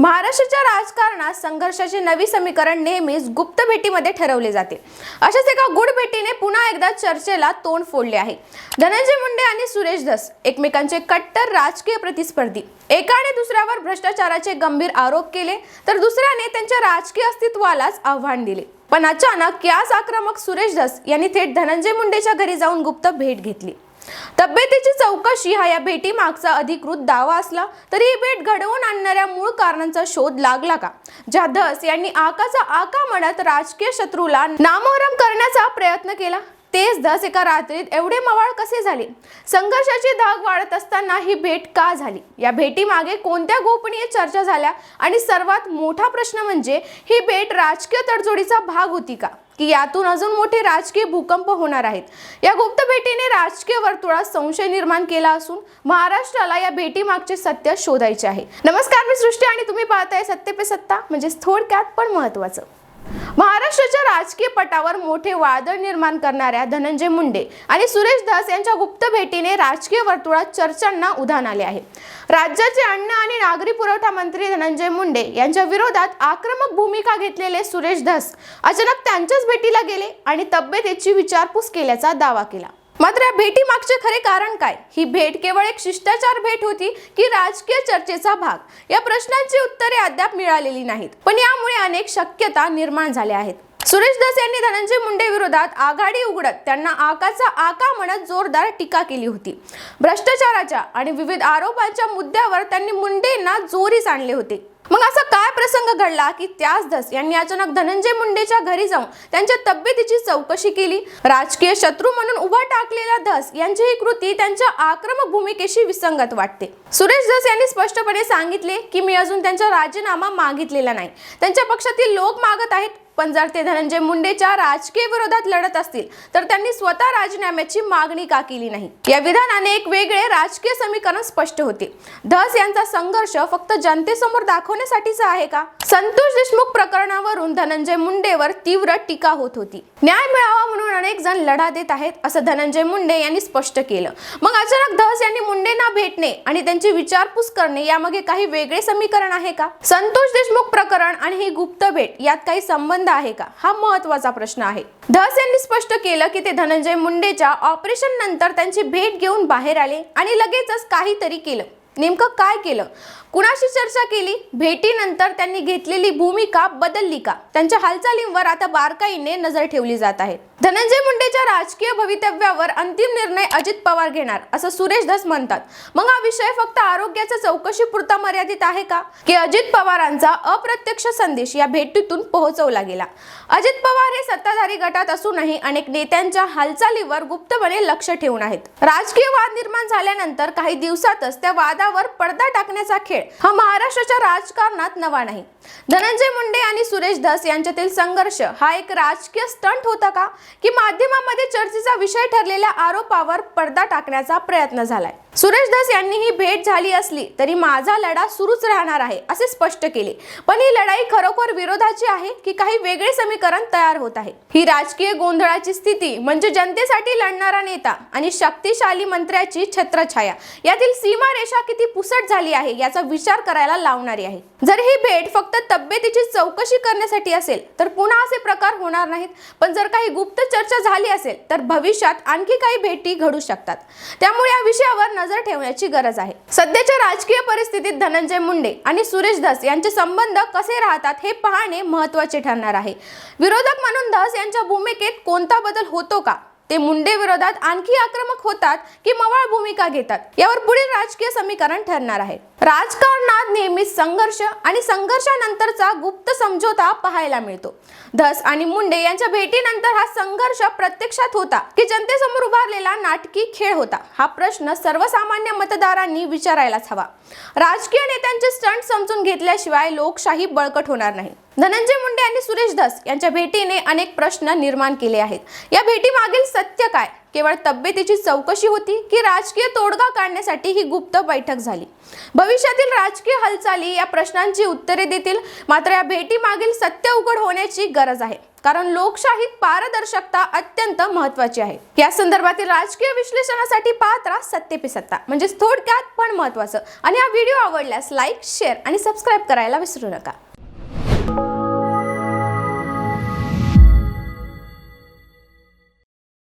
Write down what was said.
महाराष्ट्राच्या राजकारणात संघर्षाचे नवी समीकरण नेहमीच गुप्त भेटीमध्ये ठरवले जाते. अशाच एका गुड भेटीने पुन्हा एकदा चर्चेला तोंड फोडले आहे. धनंजय मुंडे आणि सुरेश धस एकमेकांचे कट्टर राजकीय प्रतिस्पर्धी. एकाने दुसऱ्यावर भ्रष्टाचाराचे गंभीर आरोप केले तर दुसऱ्याने त्यांच्या राजकीय अस्तित्वालाच आव्हान दिले. पण अचानक याच आक्रमक सुरेश धस यांनी थेट धनंजय मुंडेच्या घरी जाऊन गुप्त भेट घेतली. तब्येतीची चौकशी हा या भेटी मागचा अधिकृत दावा असला तरी ही भेट घडवून आणणाऱ्या मूळ कारणांचा शोध लागला का? ज्या धस यांनी आकाचा आका म्हणत राजकीय शत्रूला नामोहरम करण्याचा प्रयत्न केला? तेच धस एका रात्रीत एवढे मवाळ कसे झाले? संघर्षाची धाग वाढत असताना ही भेट का झाली? या भेटीमागे कोणत्या गोपनीय चर्चा झाल्या? आणि सर्वात मोठा प्रश्न म्हणजे ही भेट राजकीय तडजोडीचा भाग होती का? की यातून अजून मोठे राजकीय भूकंप होणार आहेत? या गुप्त भेटीने राजकीय वर्तुळात संशय निर्माण केला असून महाराष्ट्राला या भेटीमागचे सत्य शोधायचे आहे. नमस्कार मी सृष्टी आणि तुम्ही पाहताय सत्य पे सत्ता म्हणजेच थोडक्यात पण महत्वाचं महाराष्ट्राच्या राजकीय पटावर मोठे वादळ निर्माण करणाऱ्या धनंजय मुंडे आणि सुरेश धस यांच्या गुप्त भेटीने राजकीय वर्तुळात चर्चांना उधाण आले आहे. राज्याचे अन्न आणि नागरी पुरवठा मंत्री धनंजय मुंडे यांच्या विरोधात आक्रमक भूमिका घेतलेले सुरेश धस अचानक त्यांच्याच भेटीला गेले आणि तब्येतीची विचारपूस केल्याचा दावा केला. मात्र या भेटीमागचे खरे कारण काय? ही भेट केवळ एक शिष्टाचार भेट होती की राजकीय चर्चेचा भाग? या प्रश्नांची उत्तरे अद्याप मिळालेली नाहीत. पण यामुळे अनेक शक्यता निर्माण झाल्या आहेत. सुरेश दास यांनी धनंजय मुंडे विरोधात आघाडी उघडत त्यांना आकाचा आका म्हणत जोरदार टीका केली होती. भ्रष्टाचाराच्या आणि विविध आरोपांच्या मुद्द्यावर त्यांनी मुंडेंना जोरीस आणले होते. मग असं काय प्रसंग घडला की त्याच धस यांनी अचानक धनंजय मुंडेच्या घरी जाऊन त्यांच्या तब्येतीची चौकशी केली. राजकीय शत्रू म्हणून उभा टाकलेला धस यांची ही कृती त्यांच्या आक्रमक भूमिकेशी विसंगत वाटते. सुरेश धस यांनी स्पष्टपणे सांगितले की मी अजून त्यांचा राजीनामा मागितलेला नाही. त्यांच्या पक्षातील लोक मागत आहेत पण जर ते धनंजय मुंडेच्या राजकीय विरोधात लढत असतील तर त्यांनी स्वतः राजीनाम्याची मागणी का केली नाही? या विधानाने एक वेगळे राजकीय समीकरण स्पष्ट होते. धस यांचा संघर्ष फक्त जनतेसमोर दाखवण्यासाठीचा आहे का? संतोष देशमुख प्रकरणावरून धनंजय मुंडेवर तीव्र टीका होत होती. न्याय मिळावा म्हणून अनेक जण लढा देत आहेत असं धनंजय मुंडे यांनी स्पष्ट केलं. मग अचानक धस यांनी मुंडेंना भेटणे आणि त्यांची विचारपूस करणे यामागे काही वेगळे समीकरण आहे का? संतोष देशमुख प्रकरण आणि ही गुप्त भेट यात काही संबंध आहे का? हा महत्त्वाचा प्रश्न आहे. धस यांनी स्पष्ट केलं की ते धनंजय मुंडेच्या ऑपरेशन नंतर त्यांची भेट घेऊन बाहेर आले आणि लगेचच काहीतरी केलं. नेमकं काय केलं? कुणाशी चर्चा केली? भेटीनंतर त्यांनी घेतलेली भूमिका बदलली का? त्यांच्या हालचालींवर आता बारकाईने नजर ठेवली जात आहे. धनंजय मुंडेच्या राजकीय भवितव्यावर अंतिम निर्णय अजित पवार घेणार असं सुरेश धस म्हणतात. मग हा विषय फक्त आरोग्याच्या चौकशी पुरता मर्यादित आहे का? की अजित पवारांचा अप्रत्यक्ष संदेश या भेटीतून पोहोचवला गेला? अजित पवार हे सत्ताधारी गटात असूनही अनेक नेत्यांच्या हालचालीवर गुप्तपणे लक्ष ठेवून आहेत. राजकीय वाद निर्माण झाल्यानंतर काही दिवसातच त्या वादावर पडदा टाकण्याचा खेळ हा महाराष्ट्राच्या राजकारणात नवा नाही. धनंजय मुंडे आणि सुरेश धस यांच्यातील संघर्ष हा एक राजकीय स्टंट होता का? की माध्यमामध्ये चर्चेचा विषय ठरलेल्या आरोपावर पडदा टाकण्याचा प्रयत्न झालाय. सुरेश दास यांनी ही भेट झाली असली तरी माझा लढा सुरूच राहणार आहे असे स्पष्ट केले. पण ही लढाई खरोखर विरोधाची आहे की काही वेगळे समीकरण तयार होत आहे? ही राजकीय गोंधळाची स्थिती म्हणजे जनतेसाठी लढणारा नेता आणि शक्तिशाली मंत्र्याची छत्रछाया. यातील सीमारेषा किती पुसट झाली आहे याचा विचार करायला लावणारी आहे. जर ही भेट फक्त तब्येतीची चौकशी करण्यासाठी असेल तर पुन्हा असे प्रकार होणार नाहीत. पण जर काही गुप्त चर्चा झाली असेल तर भविष्यात आणखी काही भेटी घडू शकतात. त्यामुळे या विषयावर नजर ठेवण्याची गरज आहे. सध्याच्या राजकीय परिस्थितीत धनंजय मुंडे आणि सुरेश धस यांचे संबंध कसे राहतात हे पाहणे महत्त्वाचे ठरणार आहे. विरोधक म्हणून धस यांच्या भूमिकेत कोणता बदल होतो का? ते मुंडे विरोधात आणखी आक्रमक होतात की मवाळ भूमिका घेतात. यावर पुढील राजकीय समीकरण ठरणार आहे. राजकारणात नेहमीच संघर्ष आणि संघर्षानंतरचा गुप्त समझोता पाहायला मिळतो. धस आणि मुंडे यांच्या भेटीनंतर हा संघर्ष प्रत्यक्षात होता की जनतेसमोर उभारलेला नाटकी खेळ होता. हा प्रश्न सर्वसामान्य मतदारांनी विचारायलाच हवा. राजकीय नेत्यांचे स्टंट समजून घेतल्याशिवाय लोकशाही बळकट होणार नाही. धनंजय मुंडे आणि सुरेश धस यांच्या भेटीने अनेक प्रश्न निर्माण केले आहेत. या भेटी मागील सत्य काय? केवळ तब्येतीची चौकशी होती की राजकीय तोडगा काढण्यासाठी ही गुप्त बैठक झाली? भविष्यातील राजकीय हालचाली या प्रश्नांची उत्तरे देतील मात्र या भेटी मागील सत्य उघड होण्याची गरज आहे. कारण लोकशाहीत पारदर्शकता अत्यंत महत्वाची आहे. या संदर्भातील राजकीय विश्लेषणासाठी पाहत राहा सत्य पे सत्ता म्हणजे थोडक्यात पण महत्वाचं आणि हा व्हिडिओ आवडल्यास लाईक शेअर आणि सबस्क्राईब करायला विसरू नका.